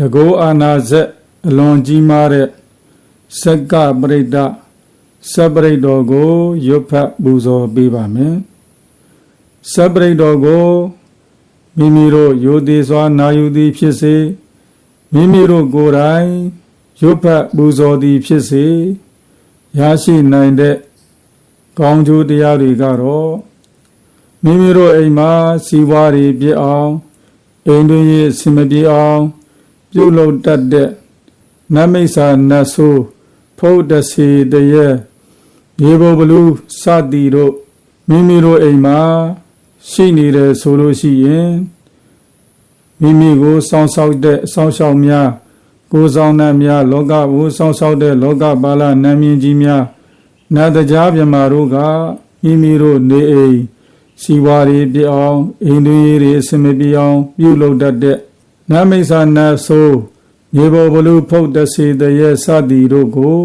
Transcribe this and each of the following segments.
တကောအာနာဇက်အလွန်ကြီးမားတဲ့စက္ကပရိဒ္ဒစပရိတ်တော်ကိုရွတ်ဖတ်ပူဇော်ပေးပါမယ်စပရိတ်တော်ကိုမိမိတို့ယိုသေးစွာနာယူသည်ဖြစ်စေမိမိတို့ကိုယ်တိုင်ရွတ်ဖတ်ပူဇော်သည်ဖြစ်စေရရှိနိုင်တဲ့ကောင်းကျိုးတရားတွေကတော့မိမိတို့အိမ်မှာစီးပွားတွေပြည့်အောင်အိမ်တွင်ရေးအဆင်မပြေအောင် ပြုလုပ်တတ်တဲ့နမိတ်စာနတ်ဆိုးဖုတ်တစီတရေရေဘဘလူစသည်တို့မိမိတို့အိမ်မှာရှိနေတယ်ဆိုလို့ရှိရင်မိမိကိုစောင့်ရှောက်တဲ့အဆောင်ရှောက်များကိုယ်ဆောင်နှံများလောကကိုစောင့်ရှောက်တဲ့လောကပါဠနာမည်ကြီးများနတ်တရားမြမာတို့ကမိမိတို့နေအိမ်စီဝါရီပြအောင်အိမ်တွင်ရေးအစမပြေအောင်ပြုလုပ်တတ်တဲ့ နတ်မိတ်ဆာနတ်ဆိုးမြေပေါ်ဘလူဖုတ်တစေတရဲ့စသည်တို့ကို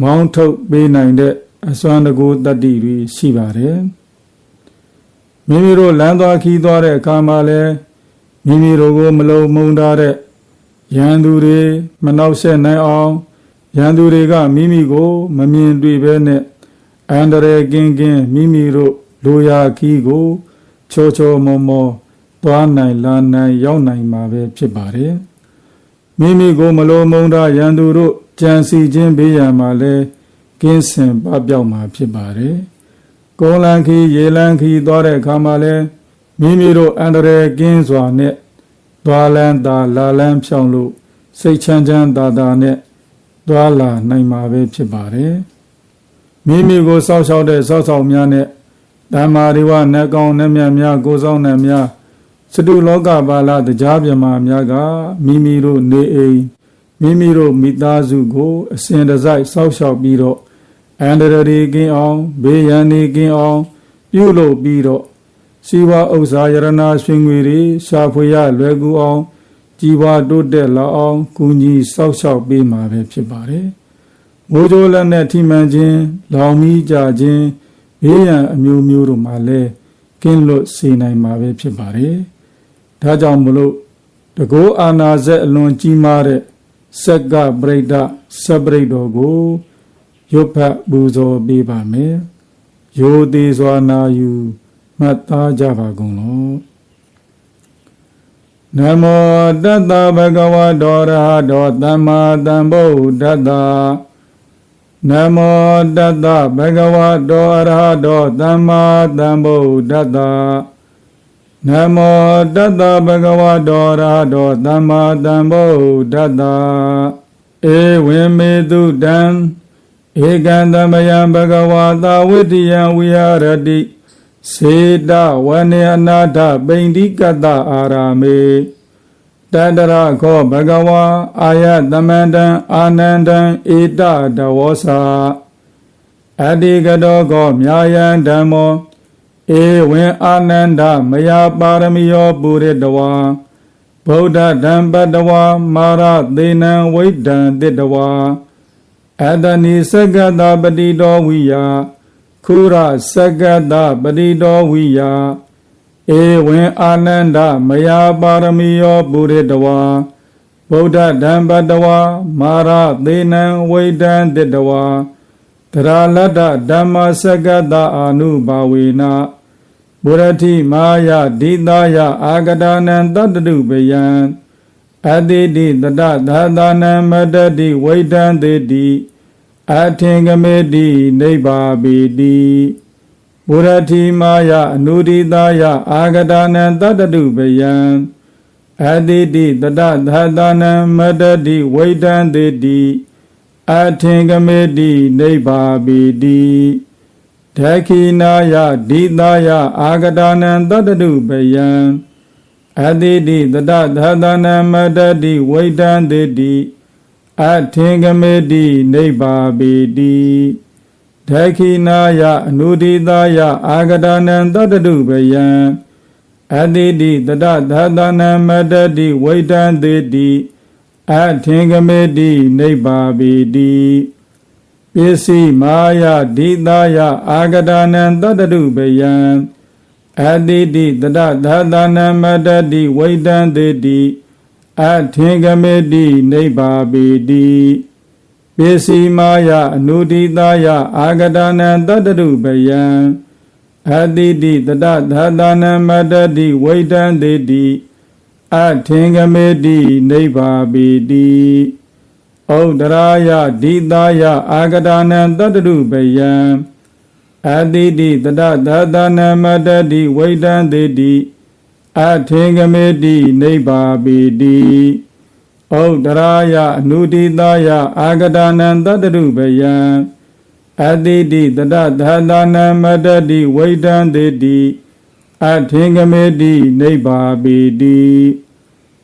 မောင်းထုတ်ပေးနိုင်တဲ့အစွမ်းတကူတတ္တိတွေရှိပါတယ်မိမိတို့လမ်းသွားခီးသွားတဲ့အခါမှာလည်းမိမိတို့ကိုမလုံမုံထားတဲ့ရန်သူတွေမနှောက်ယှက်နိုင်အောင်ရန်သူတွေကမိမိကို မမြင်တွေ့ဘဲနဲ့အန္တရာယ်ကင်းကင်းမိမိတို့လိုရာခီးကိုချောချောမောမော သွားနိုင်လာနိုင်ရောက်နိုင်မှာပဲဖြစ်ပါတယ်မိမိကိုမလိုမုန်းတာရန်သူတို့ကြံစီခြင်းဘေးရန်မှာလဲကင်းစင်ပပျောက်မှာဖြစ်ပါတယ်ကုန်းလန်းခီရေလန်းခီသွားတဲ့အခါမှာလဲမိမိတို့အန္တရာယ်ကင်းစွာနဲ့သွားလန်းသာလာလန်းဖြောင်းလို့စိတ်ချမ်းချမ်းသာသာနဲ့သွားလာနိုင်မှာပဲဖြစ်ပါတယ်မိမိကိုစောက်ရှောက်တဲ့စောက်ဆောင်များနဲ့ဓမ္မာရိဝနတ်ကောင်းနတ်မြတ်များကိုဆောင်နတ်များ စတုလောကပါဠတရားပြမာများကမိမိတို့နေအိမ်မိမိတို့မိသားစုကို အစဉ်တစိုက်စောက်ရှောက်ပြီးတော့အန္တရာယ်ကင်းအောင်ဘေးရန်တွေကင်းအောင် ပြုလုပ်ပြီးတော့စီဝါဥစ္စာယရနာရွှင်ငွေတွေရှာဖွေရလွယ်ကူအောင်ကြီးပွားတိုးတက်လာအောင်ကုညီစောက်ရှောက်ပေးမှာပဲဖြစ်ပါတယ်။မိုးကြိုးလက်နဲ့ထိမှန်ခြင်းလောင်မီးကြခြင်းဘေးရန်အမျိုးမျိုးတို့မှာလည်းကင်းလွတ်စေနိုင်မှာပဲဖြစ်ပါတယ်။ ဒါကြောင့်မလို့တကောအာနာဇက်အလွန်ကြီးမားတဲ့စက္ကပရိဒ္ဒစပရိဒ္တော်ကိုရွတ်ဖတ်ပူဇော်ပေးပါမယ်။ယောသေးစွာနာယူမှတ်သားကြပါကုန်လောနမောတတ္တဗကဝတောရဟတောသမ္မာသမ္ဗုဒ္ဓတ္တနမောတတ္တဗကဝတောအရဟတောသမ္မာသမ္ဗုဒ္ဓတ္တ နမောတတ္တဗကဝတောရဟတောသမ္မာသမ္ဗုဒ္ဓတ္တဧဝံမေတုတံဧကံသမယံဘဂဝါသာဝိတ္တယံဝိဟာရတိစေတဝနေအနာထပိန္တိကတအာရာမေတတရခောဘဂဝါအာယသမန္တံအာနန္တံဧတတဝောစာအတ္တိကတောကောမြာယံဓမ္မော ဧဝံအာနန္ဒမယပါရမီယောပုရိတဝါဗုဒ္ဓဓမ္ပတဝါမာရသေနံဝိဒံတိတဝါအတနိစကတပတိတောဝိယခုရစကတပတိတောဝိယဧဝံအာနန္ဒမယပါရမီယောပုရိတဝါဗုဒ္ဓဓမ္ပတဝါမာရသေနံဝိဒံတိတဝါတရာလတ္တဓမ္မစကတအာနုဘာဝေန ဘုရတိမာယဒိတာယအာဂဒာနံတတ္တုပယံအတိတိတတသာသနာမတတိဝိဒံတေတိအထင်ကမေတိနိဗ္ဗာပိတိဘုရတိမာယအနုရိတာယအာဂဒာနံတတတုပယံအတိတိတတသာသနာမတတိဝိဒံတေတိအထင်ကမေတိနိဗ္ဗာပိတိ ဒခိနာယဒိတာယအာဂဒာနံတတတုပယံအတိတိတတသာသနာမတတိဝိဒံတေတိအထင်ကမေတိနိဗ္ဗာပိတိဒခိနာယအနုဒိတာယအာဂဒာနံတတတုပယံအတိတိတတသာသနာမတတိဝိတံတေတိအထင်ကမေတိနိဗ္ဗာပိတိ ပစ္စည်းမာယဒိတာယအာဂဒာနံတတတုပယံအတိတိတတသာသနာမတတိဝိတံတေတိအထင်ကမေတိနိဗ္ဗာပိတိပိစီမာယအနုဒိတာယအာဂဒနံတတ္တရုပယံအတိတိတတသာသနံမတ္တတိဝိတံတေတိအထင်ကမေတိနိဗ္ဗာပိတိ ဩဒရာယဒိတာယအာဂဒနံတတ္တရုပယံအတိတိတတသာသနံမတ္တတိဝိတံတေတိအထင်ကမေတိနိဗ္ဗာပိတိဩဒရာယအနုဒိတာယအာဂဒနံတတ္တရုပယံအတိတိတတသာသနံမတ္တတိဝိတံတေတိအထင်ကမေတိနိဗ္ဗာပိတိ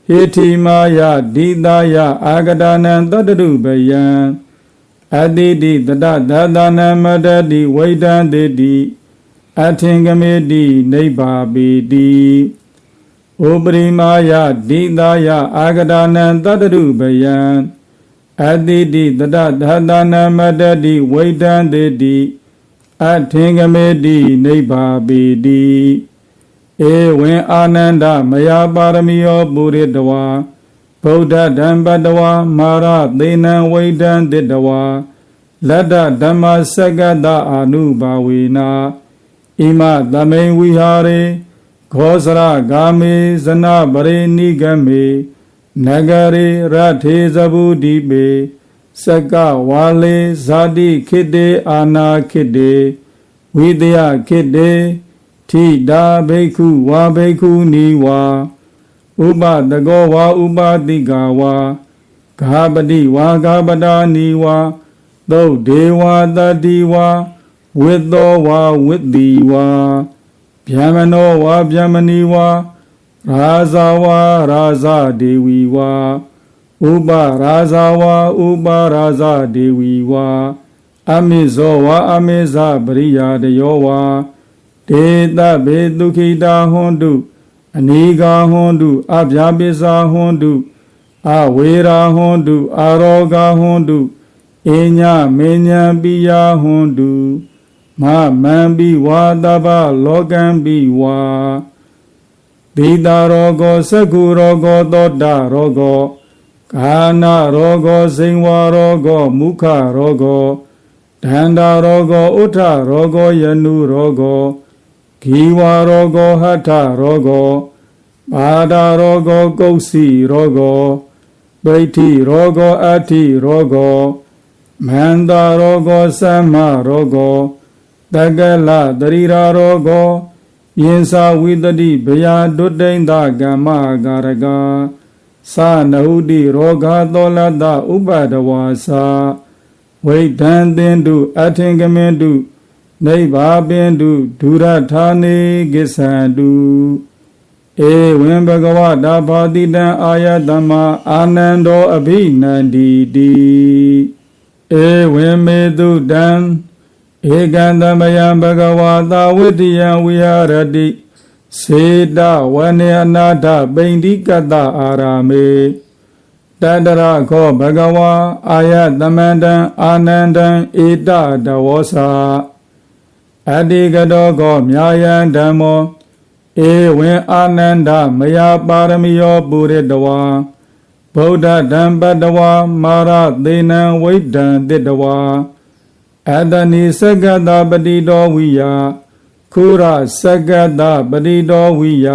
ဟေတိမာယဒိတာယအာဂဒနံတတ္တရုပယံအတိတိတတသာသနံမတ္တတိဝိတံတေတိအထင်ကမေတိနိဗ္ဗာပိတိဩပရိမာယဒိတာယအာဂဒနံတတ္တရုပယံအတိတိတတသာသနံမတ္တတိဝိတံတေတိအထင်ကမေတိနိဗ္ဗာပိတိ ဧဝံအာနန္ဒမယပါရမီယောပုရိတဝါဗုဒ္ဓဓမ္ပတဝါမာရသေနံဝိတံတိတဝါလတ္တဓမ္မစက္ကတအာနုဘာဝေနာဣမသမိန်ဝိဟာရေခောစရဂာမေဇနပရိနိဂမေနဂရေရထေဇဗုဒိပေစက္ကဝါလေဇာတိခိတေအာနာခိတေဝိတယခိတေ ထိတာဘိက္ခုဝါဘိက္ခုနီဝါဥပတကောဝါဥပတိကာဝါဂါပတိဝါဂါပတာနီဝါသုတ်ဒေဝတတိဝါဝိသောဝါဝိတိဝါဗျမနောဝါဗျမနီဝါရာဇာဝါရာဇဒေဝီဝါဥပရာဇာဝါဥပရာဇဒေဝီဝါအမိဇောဝါအမိဇပရိယာတယောဝါ ဒေတဗေတုခိတာဟွန်တုအနိကာဟွန်တုအဗျာပိစာဟွန်တုအဝေရာဟွန်တုအာရောဂဟွန်တုအညမေညာပိယဟွန်တုမမံပိဝါတပလောကံပိဝါဒေတာရောဂောသက္ကုရောဂောသောတာရောဂောကာနာရောဂောစိန်ဝါရောဂောမုခရောဂောဒန္တာရောဂောဥထရောဂောယနုရောဂော ဂီဝါရောဂောဟထရောဂောပါဒာရောဂောကုတ်စီရောဂောပဋိဋ္ဌိရောဂောအဋ္ဌိရောဂောမန္တာရောဂောသမ္မာရောဂောတက္ကလတရိရာရောဂောယင်္စာဝိတတိဘယဒုတိန်တကမ္မကာရကသာနဟုတိရောဂါသောလတဥပဒဝါစာဝိဒံသင်တုအထင်ကမင်တု နိဗ္ဗာပင်တုဒုရထာနေကိသန္တုဧဝံဘဂဝတာဘာတိတံအာယတမအာနန္ဒောအဘိနန္တိတိဧဝံမေတုတံဧကံသမယံဘဂဝတာဝိတ္တယံဝိဟာရတိစေတဝနေအနာထပိန္တိကတအာရာမေတတရခောဘဂဝါအာယတမန္တံအာနန္တံဧတတဝောစာ အတိကတောကောမြာယံဓမ္မောဧဝံအာနန္ဒမယပါရမီယောပုရိတဝါဗုဒ္ဓဓမ္ပတဝါမာရသေနံဝိဒံတိတဝါအတနိစက္ကတပတိတော်ဝိယခုရစက္ကတပတိတော်ဝိယ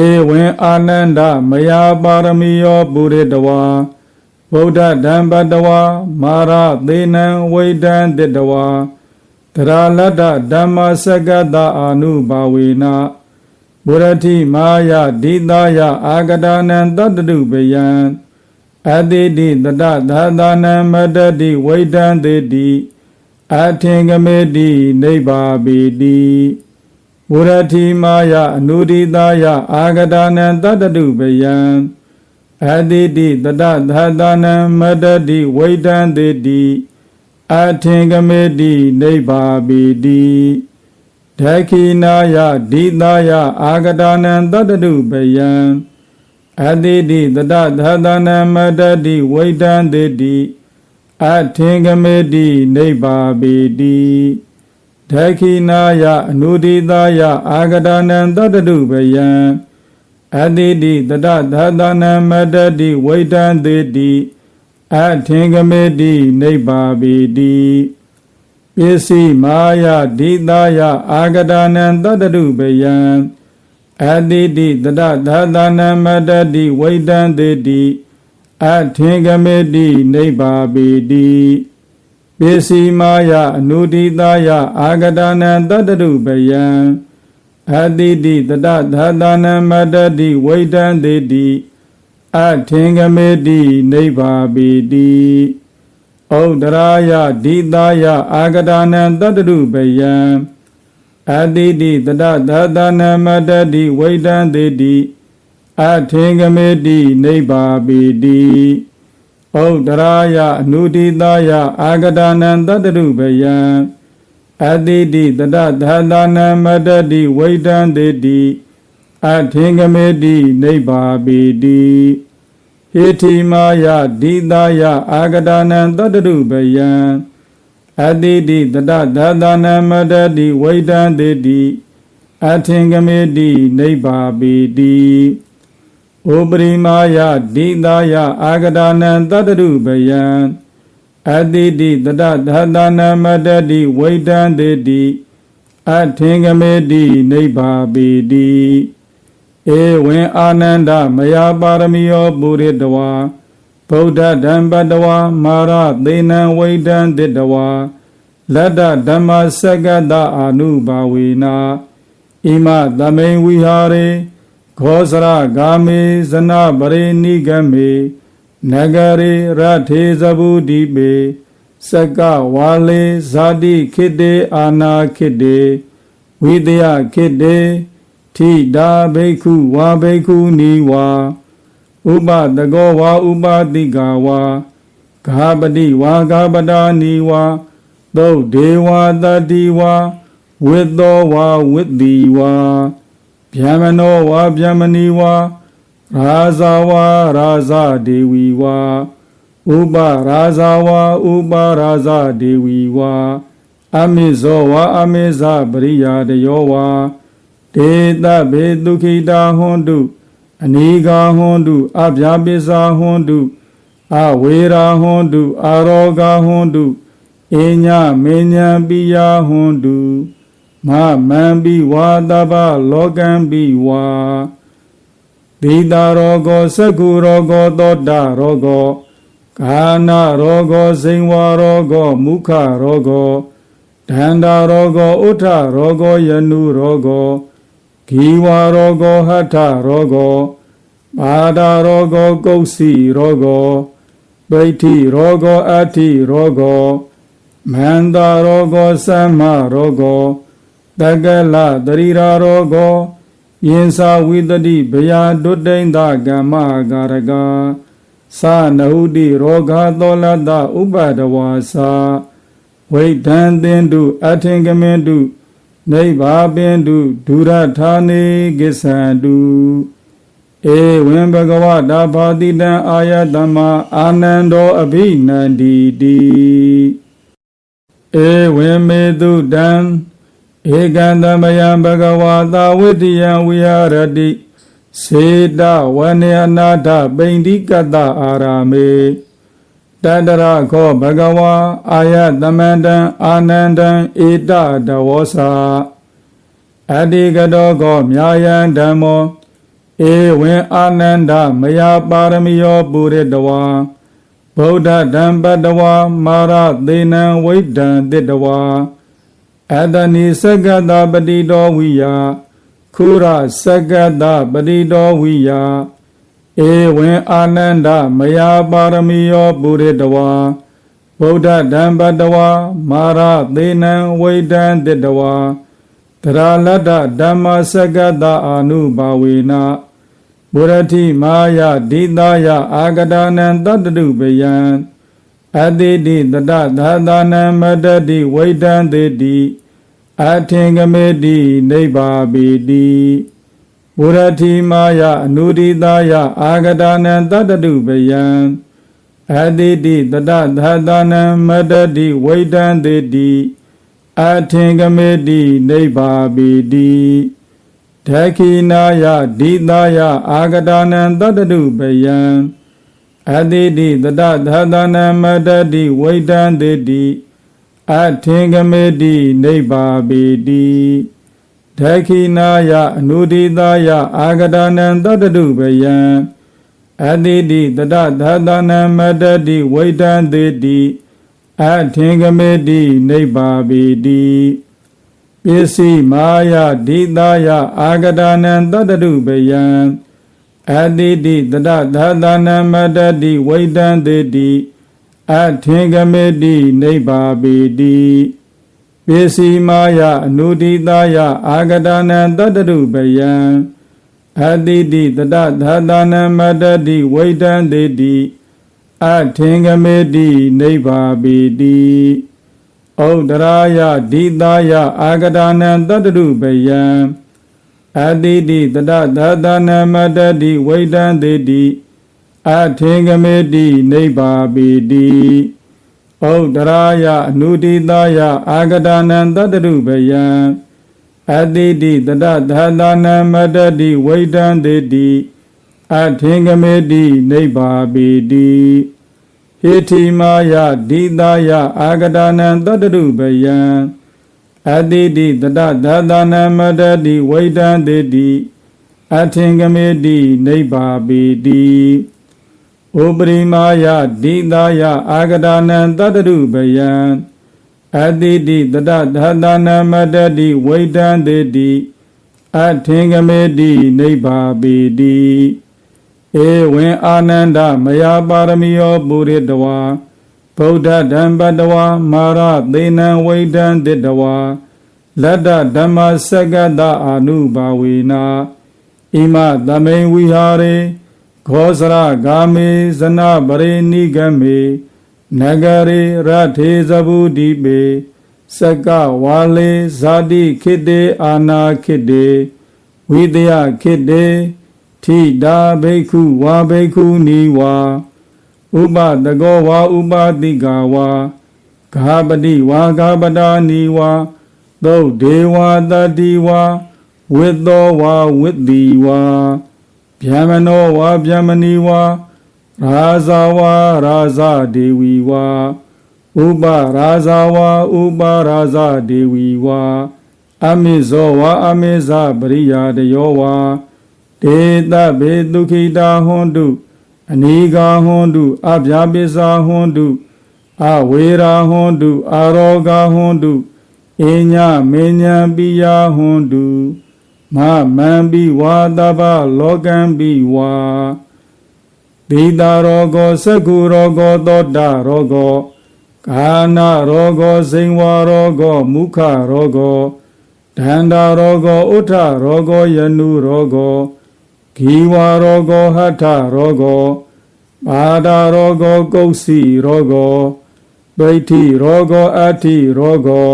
ဧဝံအာနန္ဒမယပါရမီယောပုရိတဝါဗုဒ္ဓဓမ္ပတဝါမာရသေနံဝိဒံတိတဝါတ ရာလတ္တဓမ္မစက္ကတအာနုဘာဝေနဘုရတိမာယဒိတာယအာဂဒနံတတ္တုပယံအတိတိတတသာသနံမတတိဝိတံတေတိအထင်ကမေတိနိဗ္ဗာပိတိဝရတိမာယအနုဒိတာယအာဂဒနံတတ္တုပယံအတိတိတတသာသနံမတတိဝိတံတေတိ အထင်ကမေတိနိဗ္ဗာပိတိဒခိနာယဒိတာယအာဂဒနံတတ္တုပယံအတိတိတတသာသနမတတိဝိတံတေတိအထင်ကမေတိနိဗ္ဗာပိတိဒခိနာယအနုဒိတာယအာဂဒနံတတ္တုပယံအတိတိတတသာသနာမတ္တတိဝိတံသေတိ အထင်ကမေတိနိဗ္ဗာပိတိပစ္စည်းမာယဒိတာယအာဂဒာနံတတ္တရုပယံအတိတိတတသာသနာမတ္တတိဝိတံသေတိအထင်ကမေတိနိဗ္ဗာပိတိပစ္စည်းမာယအနုဒိတာယအာဂဒာနံတတ္တရုပယံအတိတိတတသာသနာမတ္တတိဝိတံသေတိ အထင်ကမေတိနိဗ္ဗာပိတိဩဒရာယဒိတာယအာဂဒာနံတတ္တရုပယံအတိတိတတသာသနာမတ္တတိဝိတံသေတိအထင်ကမေတိနိဗ္ဗာပိတိဩဒရာယအနုဒိတာယအာဂဒာနံတတ္တရုပယံအတိတိတတသာသနာမတ္တတိဝိတံသေတိ အထင်ကမေတိနိဗ္ဗာပိတိဟေတိမာယဒိတာယအာဂဒာနံတတ္တရုပယံအတိတိတတသာသနာမတ္တတိဝိတံသေတိအထင်ကမေတိနိဗ္ဗာပိတိဩပရိမာယဒိတာယအာဂဒာနံတတ္တရုပယံအတိတိတတသာသနာမတ္တတိဝိတံသေတိအထင်ကမေတိနိဗ္ဗာပိတိ ဧဝံအာနန္ဒမယာပါရမီယောပုရိတဝါဗုဒ္ဓဓမ္ပတဝါမာရသေနံဝိတံတိတဝါလတ္တဓမ္မစက္ကတအာနုဘာဝေနာဣမသမိန်ဝိဟာရေခောစရဂာမေဇနပရိနိဂမေနဂရေရထေဇဗုဒိပေစက္ကဝါလေဇာတိခိတေအာနာခိတေဝိတယခိတေ ထိတာဘိက္ခုဝါဘိက္ခုနီဝါဥပတကောဝါဥပတိကာဝါဂါပတိဝါဂါပတာနီဝါသုတ်ဒေဝတတိဝါဝိသောဝါဝိတိဝါဗျမနောဝါဗျမနီဝါရာဇာဝါရာဇဒေဝီဝါဥပရာဇာဝါဥပရာဇဒေဝီဝါအမိဇောဝါအမိဇပရိယာတယောဝါ ဒေတဗေဒုခိတာဟွန်တုအနိဂါဟွန်တုအဗျာပိစာဟွန်တုအဝေရာဟွန်တုအာရောဂဟွန်တုအညမေညာပိယဟွန်တုမမံပိဝါတပလောကံပိဝါဒိတာရောဂောသကုရောဂောသောတာရောဂောကာနာရောဂောစိန်ဝါရောဂောမုခရောဂောဒန္တာရောဂောဥထရောဂောယနုရောဂော ဂီဝါရောဂောဟထရောဂောပါဒရောဂောကုတ်စီရောဂောပဋိဋ္ဌိရောဂောအဋ္ဌိရောဂောမန္တာရောဂောသမ္မာရောဂောတက္ကလတရိရာရောဂောယင်စာဝိတတိဗယာဒုတိန်သကမ္မကာရကသာနဟုတိရောဂသောလတဥပဒဝါစာဝိဒံသင်တုအထင်ကမင်တု နိဗ္ဗာပင်တုဒုရထာနေကိသန္တုဧဝံဘဂဝတာဘာတိတံအာယတမအာနန္ဒောအဘိနန္တိတိဧဝံမေတုတံဧကံသမယံဘဂဝတာဝိတ္တယံဝိဟာရတိစေတဝနေအနာထပိန္တိကတအာရာမေ တတရခောဘဂဝါအာယတမန္တံအာနန္တံဧတတဝောစာအတ္တိကတောကောမြာယံဓမ္မောဧဝံအာနန္ဒမယပါရမီယောပုရိတဝါဗုဒ္ဓဓမ္ပတဝါမာရသေနံဝိဒံတိတဝါအတနိစကတပတိတောဝိယခုရစကတပတိတောဝိယ ဧဝံအာနန္ဒမယပါရမီယောပုရိတဝါဗုဒ္ဓဓမ္ပတဝါမာရသေနံဝိဒံတိတဝါတရာလတ္တဓမ္မစကတအာနုဘာဝေနဗုရတိမာယဒိတာယအာဂဒာနံတတ္တုပယံအတိတိတတသာသနာမတ္တိဝိဒံတေတိအထင်ကမေတိနိဗ္ဗာပိတိ ဝရတိမာယအနုဒိတာယအာဂဒာနံတတ္တုပယံအတိတိတတသာသနာမတ္တိဝိဒံတေတိအထင်ကမေတိနိဗ္ဗာပိတိဝဒခိနာယဒိသာယအာဂတာနံတတ္တုပယံအတိတိတတသသနာမတတိဝိတံတိတိအထင်ကမေတိနိဗ္ဗာပိတိ ဒခိနာယအနုဒိသာယအာဂတာနံတတ္တုပယံအတိတိတတသသနာမတတိဝိတံတိတိအထင်ကမေတိနိဗ္ဗာပိတိပစ္စည်းမာယဒိသာယအာဂတာနံတတ္တုပယံအတိတိတတသသနာမတတိဝိတံတိတိအထင်ကမေတိနိဗ္ဗာပိတိ ပစ္စည်းမာယအနုဒိသာယအာဂတာနံတတ္တုပယံအတိတိတတသသနာမတတိဝိတံတိတိအထင်ကမေတိနိဗ္ဗာပိတိဩဒရာယဒိသာယအာဂတာနံတတ္တုပယံအတိတိတတသသနာမတတိဝိတံတိတိအထင်ကမေတိနိဗ္ဗာပိတိ ဩဒရာယအနုဒိသာယအာဂတာနံတတ္တုပယံအတိတိတတသသနာမတတိဝိတံတိတိအထင်ကမေတိနိဗ္ဗာပိတိဟိတိမာယဒိသာယအာဂတာနံတတ္တုပယံအတိတိတတသသနာမတတိဝိတံတိတိအထင်ကမေတိနိဗ္ဗာပိတိ ဩပရိမာယဒိသာယအာဂတာနံတတ္တုပယံအတိတိတတသသနာမတတိဝိတံတိတိအထင်ကမေတိနိဗ္ဗာပိတိဧဝံအာနန္ဒမယပါရမီယောပုရိတဝါဗုဒ္ဓဓမ္ပတဝါမာရသေနံဝိဒံတိတဝါလတ္တဓမ္မစက္ကတအာနုဘာဝေနာဣမသမိန်ဝိဟာရေ ခောစရဂာမေဇနပရိနိဂမေနဂရေရထေဇဗုဒိပေစက္ကဝါလေဇာတိခိတေအာနာခိတေဝိတယခိတေထိတာဘိက္ခုဝါဘိက္ခုနီဝါဥပတကောဝါဥပတိကာဝါဂါပတိဝါဂါပတာနီဝါသုတ်ဒေဝတတိဝါဝိသောဝါဝိတိဝါ ဗျမနောဝါဗျမနီဝါရာဇာဝါရာဇဒေဝီဝါဥပရာဇာဝါဥပရာဇဒေဝီဝါအမိဇောဝါအမိဇပရိယာတယောဝါဒေတဗေဒုခိတာဟွန်တုအနိဂါဟွန်တုအဗျာပိစာဟွန်တုအဝေရာဟွန်တုအာရောဂါဟွန်တုအညမေညာပိယဟွန်တု မမံပိဝါတပလောကံပိဝါဒေတာရောဂောသကုရောဂောသောတာရောဂောကာနာရောဂောဇိန်ဝါရောဂောမုခရောဂောဒန္တာရောဂောဥထရောဂောယနုရောဂောဂီဝါရောဂောဟထရောဂောပါဒာရောဂောကုတ်စီရောဂောဒိဋ္ဌိရောဂောအဋ္ဌိရောဂော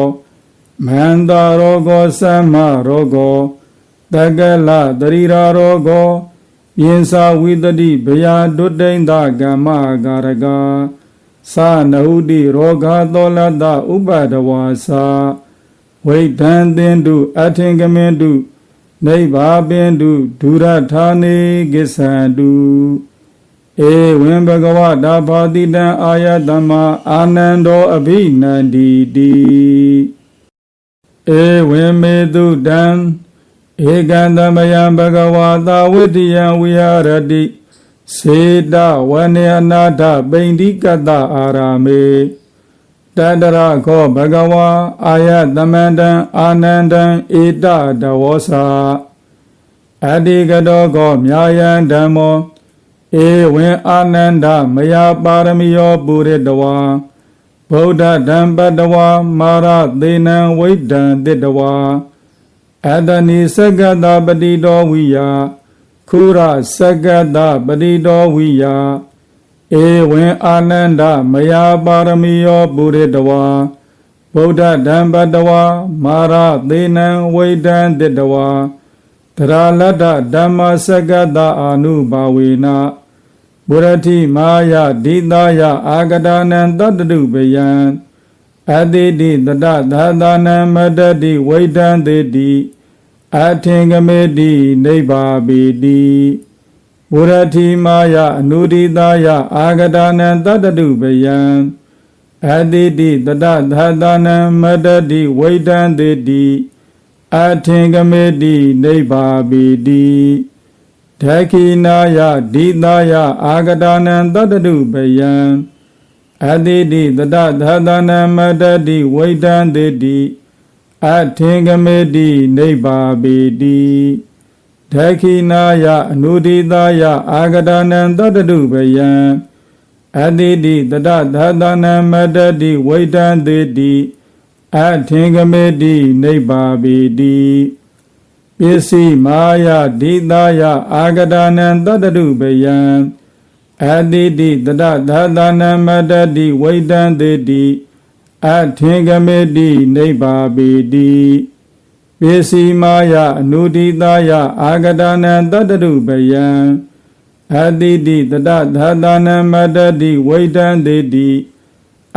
မန္တာရောဂောသမ္မာရောဂော တကလတရိရာရောဂောယင်္စာဝိတတိဘယဒုတိန်ဒကမ္မကာရကသာနဟုတိရောဂါသောလတဥပဒဝါစာဝိဒံသင်တုအထင်ကမင်တုနိဗ္ဗာပင်တုဒုရထာနေကိစ္ဆန္တုဧဝံဘဂဝတာဘာတိတံအာယတမအာနန္ဒောအဘိနန္တိတိဧဝံမေတုတံ ဧကံသမယံဘဂဝတာဝိတ္တယံဝိဟာရတိစေတဝနေအနာထပိန္တိကတအာရာမေတတရခောဘဂဝါအာယတမန္တံအာနန္တံဧတတဝောစာအတ္တိကတောကောမြာယံဓမ္မောဧဝံအာနန္ဒမယပါရမီယောပုရိတဝါဗုဒ္ဓဓမ္ပတဝါမာရသေနံဝိဒံတိတဝါ အတ္တနိစက္ကတပတိတော်ဝိယခုရစက္ကတပတိတော်ဝိယဧဝံအာနန္ဒမယပါရမီယောပုရိတဝါဗုဒ္ဓဓမ္ပတဝါမာရသေနံဝိဒံတိတဝါတရာလတ္တဓမ္မစက္ကတအာနုဘာဝေနဘုရတိမာယဒိတာယအာဂဒာနံတတ္တုပယံအတိတိတတသာသနံမတတိဝိဒံတိတိ အထင်ကမေတိနိဗ္ဗာပိတိဘုရတိမာယအနုဒိတာယအာဂဒာနံတတ္တတုပယံအတိတိတတသသနံမတ္တတိဝိတံတိတိအထင်ကမေတိနိဗ္ဗာပိတိဒခိနာယဒိတာယအာဂဒာနံတတ္တတုပယံအတိတိတတသသနံမတ္တတိဝိတံတိတိ အထင်ကမေတိနိဗ္ဗာပိတိဒခိနာယအနုဒိတာယအာဂဒာနံတတ္တတုပယံအတိတိတတသသနံမတ္တတိဝိတံတိတိအထင်ကမေတိနိဗ္ဗာပိတိပစ္စည်းမာယဒိတာယအာဂဒာနံတတ္တတုပယံအတိတိတတသသနံမတ္တတိဝိတံတိတိ အထင်ကမေတိနိဗ္ဗာပိတိပစ္စည်းမာယအနုဒိတာယအာဂဒာနံတတ္တရုပယံအတိတိတတသာသနံမတ္တတိဝိတံတိတိ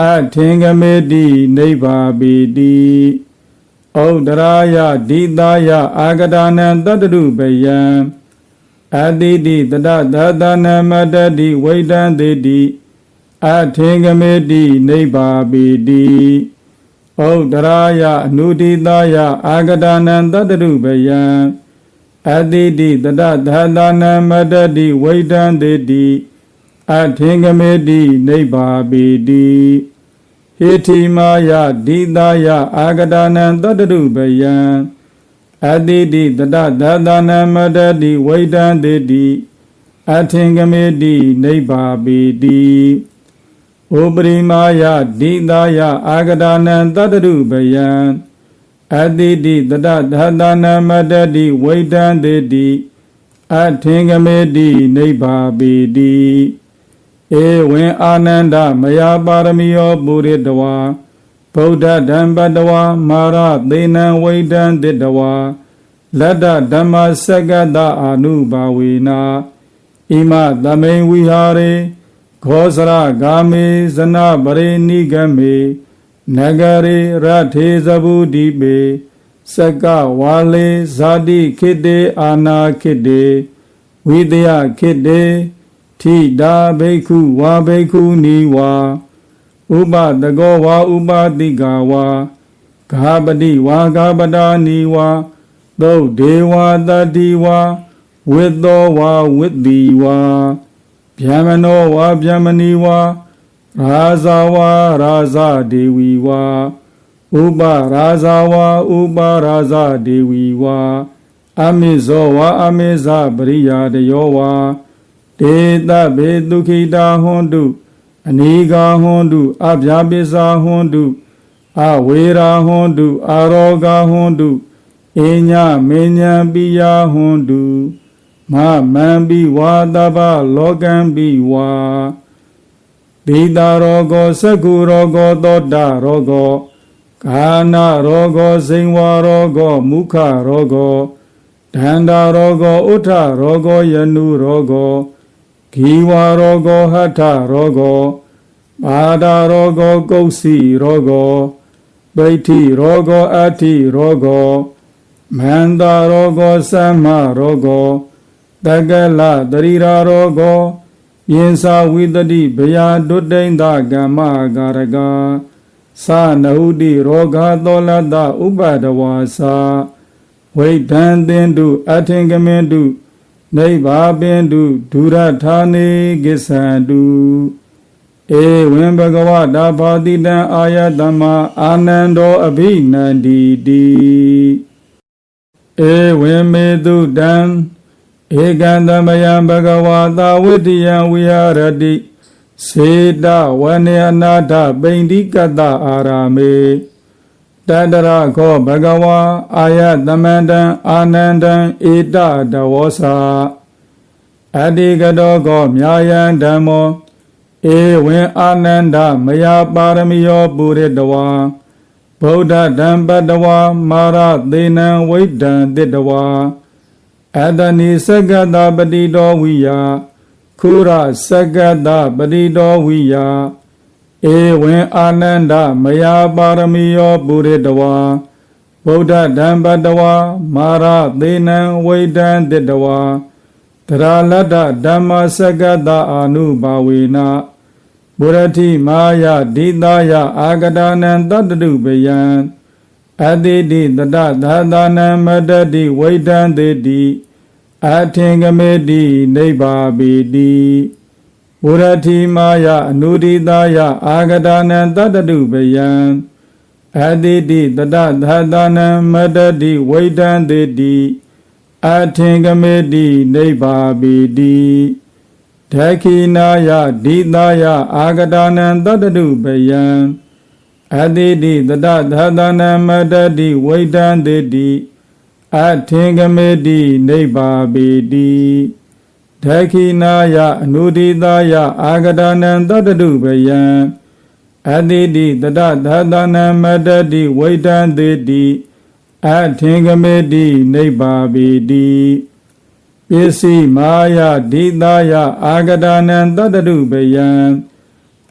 အထင်ကမေတိနိဗ္ဗာပိတိဩဒရာယဒိတာယအာဂဒာနံတတ္တရုပယံအတိတိတတသာသနံမတ္တတိဝိတံတိတိ အထေကမေတိနိဗ္ဗာပိတိဩဒရာယအနုဒိတာယအာဂဒာနံတတ္တရုပယံအတိတိတတသာသနာမတ္တတိဝိတံတိတိအထေကမေတိနိဗ္ဗာပိတိဟေတိမာယဒိတာယအာဂဒာနံတတ္တရုပယံအတိတိတတသာသနာမတ္တတိဝိတံတိတိအထေကမေတိနိဗ္ဗာပိတိ ဩပရိမာယဒိတာယအာဂဒာနံတတ္တရုပယံအတိတိတတသာသနာမတ္တတိဝိတံတိတိအထင်ကမေတိနိဗ္ဗာပိတိဧဝံအာနန္ဒမယပါရမီယောပုရိတဝါဗုဒ္ဓဓမ္ပတဝါမာရသေနံဝိတံတိတဝါလတ္တဓမ္မစက္ကတအာနုဘာဝေနာဣမသမိန်ဝိဟာရေ ခောစရဂာမေဇနပရိနိဂမေနဂရေရထေဇဗုဒိပေစကဝါလေဇာတိခိတေအာနာခိတေဝိတယခိတေထိတာဘိက္ခုဝါဘိက္ခုနီဝါဥပတကောဝါဥပတိကာဝါဂါပတိဝါဂါပတာနီဝါသုတ်ဒေဝတတိဝါဝိသောဝါဝိတိဝါ ဗျမနောဝါဗျမနီဝါရာဇာဝါရာဇဒေဝီဝါဥပရာဇာဝါဥပရာဇဒေဝီဝါအမိဇောဝါအမိဇပရိယာတယောဝါဒေတဘေဒုခိတာဟွန်တုအနိကာဟွန်တုအဗျာပိစာဟွန်တုအဝေရာဟွန်တုအာရောဂဟွန်တုအညမေညာပိယဟွန်တု မမံပိဝါတပလောကံပိဝါဒေတာရောဂောသကုရောဂောသောတာရောဂောကာနာရောဂောဇိဝါရောဂောမုခရောဂောဒန္တာရောဂောဥထရောဂောယနုရောဂောဂီဝါရောဂောဟထရောဂောပါဒရောဂောကုတ်စီရောဂောပိဋ္ဌိရောဂောအဋ္ဌိရောဂောမန္တာရောဂောသမ္မာရောဂော တကလတရိရာရောဂောယင်္စာဝိတတိဘယာဒုတ္တိန်ဒကမ္မကာရကသာနဟုတိရောဂသောလတဥပဒဝါစာဝိဒံသင်တုအထင်ကမင်တုနိဗ္ဗာပင်တုဒုရထာနေကိသံတုဧဝံဘဂဝတာဘာတိတံအာယတမအာနန္ဒောအဘိနန္တိတိဧဝံမေတုတံ ဧကံသမယံဘဂဝါသာဝိတယံဝိဟာရတိစေတဝနေအနာထပိန္တိကတအာရာမေတတရခောဘဂဝါအာယသမန္တံအာနန္တံဧတတဝောစာအတ္တိကတောကောမြာယံဓမ္မောဧဝံအာနန္ဒမယပါရမီယောပုရိတဝါဗုဒ္ဓဓမ္ပတဝါမာရသေနံဝိဒံတိတဝါ အတနိစကတပတိတော်ဝိယခုရစကတပတိတော်ဝိယဧဝံအာနန္ဒမယပါရမီယောပုရိတဝါဗဗုဒ္ဓဓမ္ပတဝါမာရသေနံဝိဒံတတဝါတရာလတ္တဓမ္မစကတအာနုဘာဝေနဘုရတိမာယဒိတာယအာဂဒာနံတတ္တုပယံ အတိတိတတသာသနံမတတိဝိဒံတေတိအထင်ကမေတိနိဗ္ဗာပိတိဘုရတိမာယအနုဒိတာယအာဂဒာနံတတ္တုပယံအတိတိတတသာသနံမတတိဝိဒံတေတိအထင်ကမေတိနိဗ္ဗာပိတိဒခိနာယဒိတာယအာဂဒာနံတတ္တုပယံ အတိတိတတသာသနံမတတိဝိဒံတေတိအထင်ကမေတိနိဗ္ဗာပိတိဒခိနာယအနုဒိတာယအာဂဒာနံတတ္တုပယံအတိတိတတသာသနံမတတိဝိဒံတေတိအထင်ကမေတိနိဗ္ဗာပိတိပစ္စည်းမာယဒိတာယအာဂဒာနံတတ္တုပယံ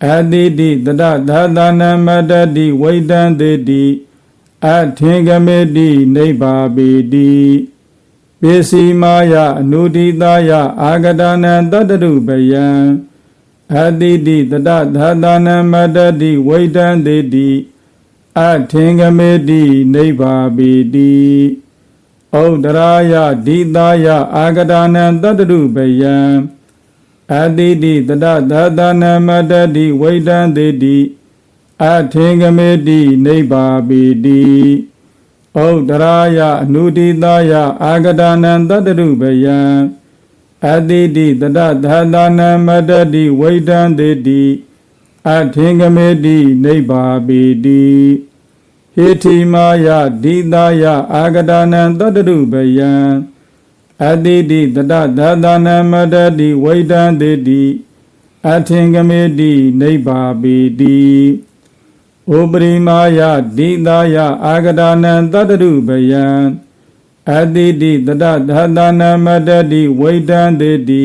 အတိတိတတသာသနံမတတိဝိဒံတေတိအထင်ကမေတိနိဗ္ဗာပိတိပစ္စည်းမာယအနုဒိတာယအာဂဒာနံတတ္တုပယံအတိတိတတသာသနံမတတိဝိဒံတေတိအထင်ကမေတိနိဗ္ဗာပိတိဩဒရာယဒိတာယအာဂဒာနံတတ္တုပယံ အတိတိတတသာသနံမတတိဝိဒံတေတိအထင်ကမေတိနိဗ္ဗာပိတိဩဒရာယအနုဒိတာယအာဂဒာနံတတ္တုပယံအတိတိတတသာသနံမတတိဝိဒံတေတိအထင်ကမေတိနိဗ္ဗာပိတိဟေတိမာယဒိတာယအာဂဒာနံတတ္တုပယံ အတိတိတတသာသနံမတတိဝိဒံတေတိအထင်ကမေတိနိဗ္ဗာပိတိဩပရိမာယဒိတာယအာဂဒာနံတတ္တုပယံအတိတိတတသာသနာမတတိဝိဒံတေတိ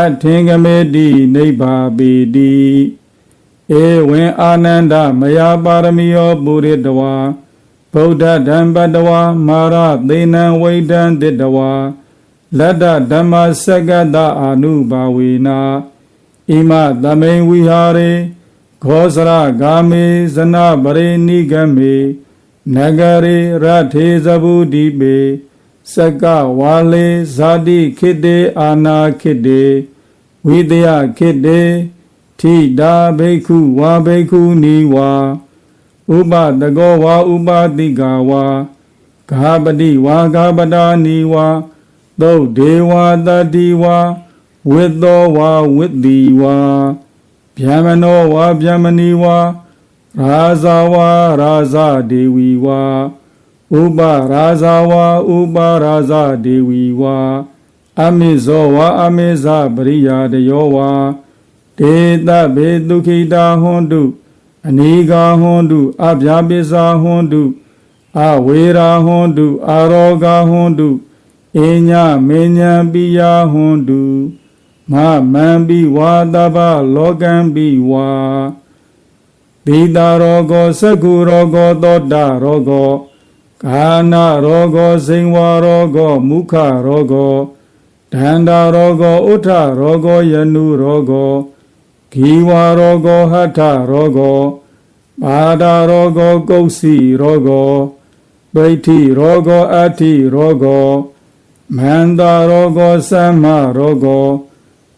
အထင်ကမေတိနိဗ္ဗာပိတိဧဝံအာနန္ဒမယပါရမီယောပုရိတဝါ ဗုဒ္ဓဓမ္ပတဝါမာရသေနံဝိဒံတိတဝါလတ္တဓမ္မစကတအာနုဘာဝေနာဣမသမိန်ဝိဟာရေခောစရဂာမေဇနပရိနိဂမေနဂရေရထေဇဗုဒိပေစကဝါလေဇာတိခိတေအာနာခိတေဝိတယခိတေထိတာဘိက္ခုဝါဘိက္ခုနီဝါ ဥပတကောဝါဥပတိကဝါဂါပတိဝါဂါပတာနီဝါသုတ်ဒေဝတတိဝါဝိသောဝါဝိတိဝါဗျမနောဝါဗျမနီဝါရာဇဝါရာဇဒေဝီဝါဥပရာဇဝါဥပရာဇဒေဝီဝါအမိဇောဝါအမိဇပရိယာတယောဝါဒေတဘေဒုခိတာဟွန်တု အနိကာဟွန်တုအဗျာပိစာဟွန်တုအဝေရာဟွန်တုအာရောဂဟွန်တုအညမေညာပိယဟွန်တုမမံပိဝါတပလောကံပိဝါဒေတာရောဂောသက္ကုရောဂောသောတာရောဂောကာနာရောဂောစိန်ဝါရောဂောမုခရောဂောဒန္တာရောဂောဥထရောဂောယနုရောဂော ဂီဝါရောဂောဟထရောဂောပါဒရောဂောကုတ်စီရောဂောပဋိဋ္ဌိရောဂောအဋ္ဌိရောဂောမန္တာရောဂောသမ္မာရောဂော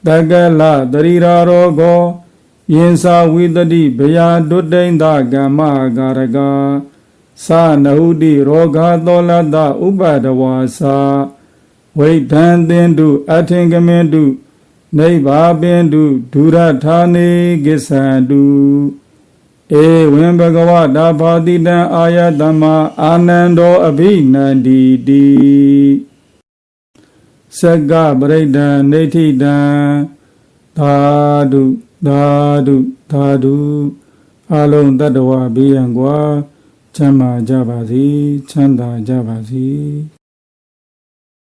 တက္ကလတရိရာရောဂောယင်စာဝိတတိဘယာဒုတ္တိန်သကမ္မကာရကသာနဟုတိရောဂသောလတဥပဒဝါစာဝိဒံသင်တုအထင်ကမင်တု နိဗ္ဗာပင်တုဒုရထာနေကိသံတုဧဝံဘဂဝတာဘာတိတံအာယတမအာနန္ဒောအဘိနန္တိတိစက္ကပရိဒံနေဋ္ဌိတံသာဓုသာဓုသာဓုအလုံးတတ္တဝဘေးရန်ကွာချမ်းသာကြပါစေချမ်းသာကြပါစေ